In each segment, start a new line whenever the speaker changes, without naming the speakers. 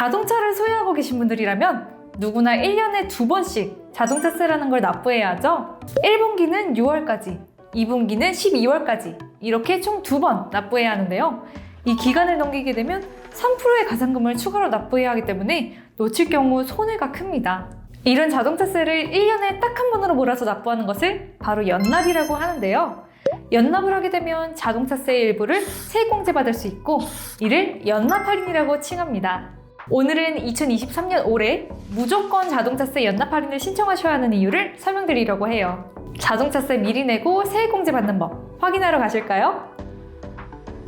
자동차를 소유하고 계신 분들이라면 누구나 1년에 두 번씩 자동차세라는 걸 납부해야 하죠. 1분기는 6월까지, 2분기는 12월까지 이렇게 총 두 번 납부해야 하는데요. 이 기간을 넘기게 되면 3%의 가산금을 추가로 납부해야 하기 때문에 놓칠 경우 손해가 큽니다. 이런 자동차세를 1년에 딱 한 번으로 몰아서 납부하는 것을 바로 연납이라고 하는데요. 연납을 하게 되면 자동차세의 일부를 세액공제 받을 수 있고 이를 연납 할인이라고 칭합니다. 오늘은 2023년 올해 무조건 자동차세 연납 할인을 신청하셔야 하는 이유를 설명드리려고 해요. 자동차세 미리 내고 세액공제 받는 법 확인하러 가실까요?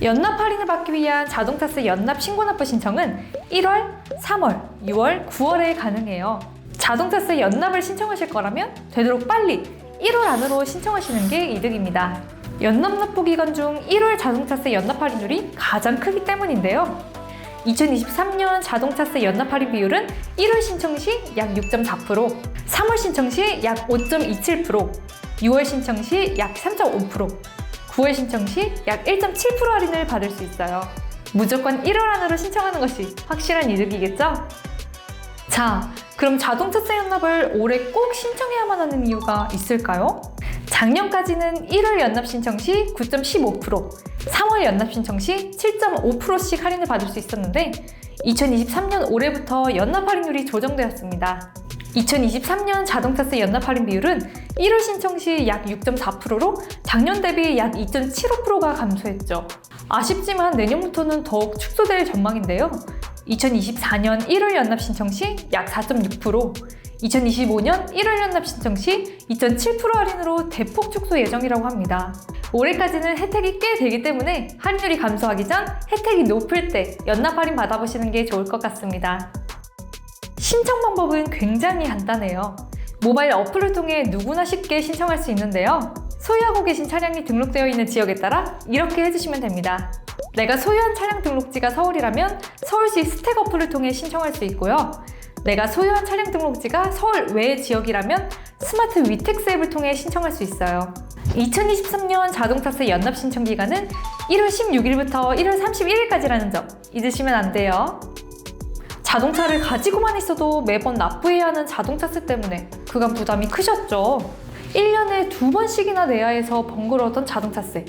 연납 할인을 받기 위한 자동차세 연납 신고납부 신청은 1월, 3월, 6월, 9월에 가능해요. 자동차세 연납을 신청하실 거라면 되도록 빨리 1월 안으로 신청하시는 게 이득입니다. 연납 납부 기간 중 1월 자동차세 연납 할인율이 가장 크기 때문인데요. 2023년 자동차세 연납 할인 비율은 1월 신청 시 약 6.4%, 3월 신청 시 약 5.27%, 6월 신청 시 약 3.5%, 9월 신청 시 약 1.7% 할인을 받을 수 있어요. 무조건 1월 안으로 신청하는 것이 확실한 이득이겠죠? 자, 그럼 자동차세 연납을 올해 꼭 신청해야만 하는 이유가 있을까요? 작년까지는 1월 연납 신청 시 9.15%, 3월 연납 신청 시 7.5%씩 할인을 받을 수 있었는데 2023년 올해부터 연납 할인율이 조정되었습니다. 2023년 자동차세 연납 할인 비율은 1월 신청 시 약 6.4%로 작년 대비 약 2.75%가 감소했죠. 아쉽지만 내년부터는 더욱 축소될 전망인데요. 2024년 1월 연납 신청 시 약 4.6%, 2025년 1월 연납 신청 시 2.7% 할인으로 대폭 축소 예정이라고 합니다. 올해까지는 혜택이 꽤 되기 때문에 할인율이 감소하기 전 혜택이 높을 때 연납 할인 받아보시는 게 좋을 것 같습니다. 신청 방법은 굉장히 간단해요. 모바일 어플을 통해 누구나 쉽게 신청할 수 있는데요. 소유하고 계신 차량이 등록되어 있는 지역에 따라 이렇게 해주시면 됩니다. 내가 소유한 차량 등록지가 서울이라면 서울시 스택 어플을 통해 신청할 수 있고요. 내가 소유한 차량 등록지가 서울 외 지역이라면 스마트 위텍스 앱을 통해 신청할 수 있어요. 2023년 자동차세 연납 신청 기간은 1월 16일부터 1월 31일까지라는 점 잊으시면 안 돼요. 자동차를 가지고만 있어도 매번 납부해야 하는 자동차세 때문에 그간 부담이 크셨죠. 1년에 두 번씩이나 내야 해서 번거로웠던 자동차세.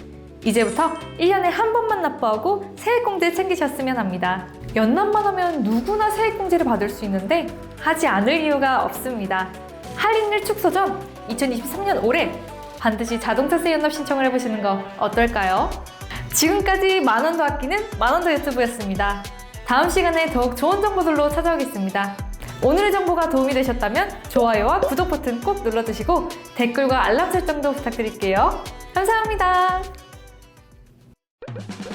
이제부터 1년에 한 번만 납부하고 세액공제 챙기셨으면 합니다. 연납만 하면 누구나 세액공제를 받을 수 있는데 하지 않을 이유가 없습니다. 할인율 축소 전 2023년 올해 반드시 자동차세 연납 신청을 해보시는 거 어떨까요? 지금까지 만원도 아끼는 만원도 유튜브였습니다. 다음 시간에 더욱 좋은 정보들로 찾아오겠습니다. 오늘의 정보가 도움이 되셨다면 좋아요와 구독 버튼 꼭 눌러주시고 댓글과 알람 설정도 부탁드릴게요. 감사합니다. you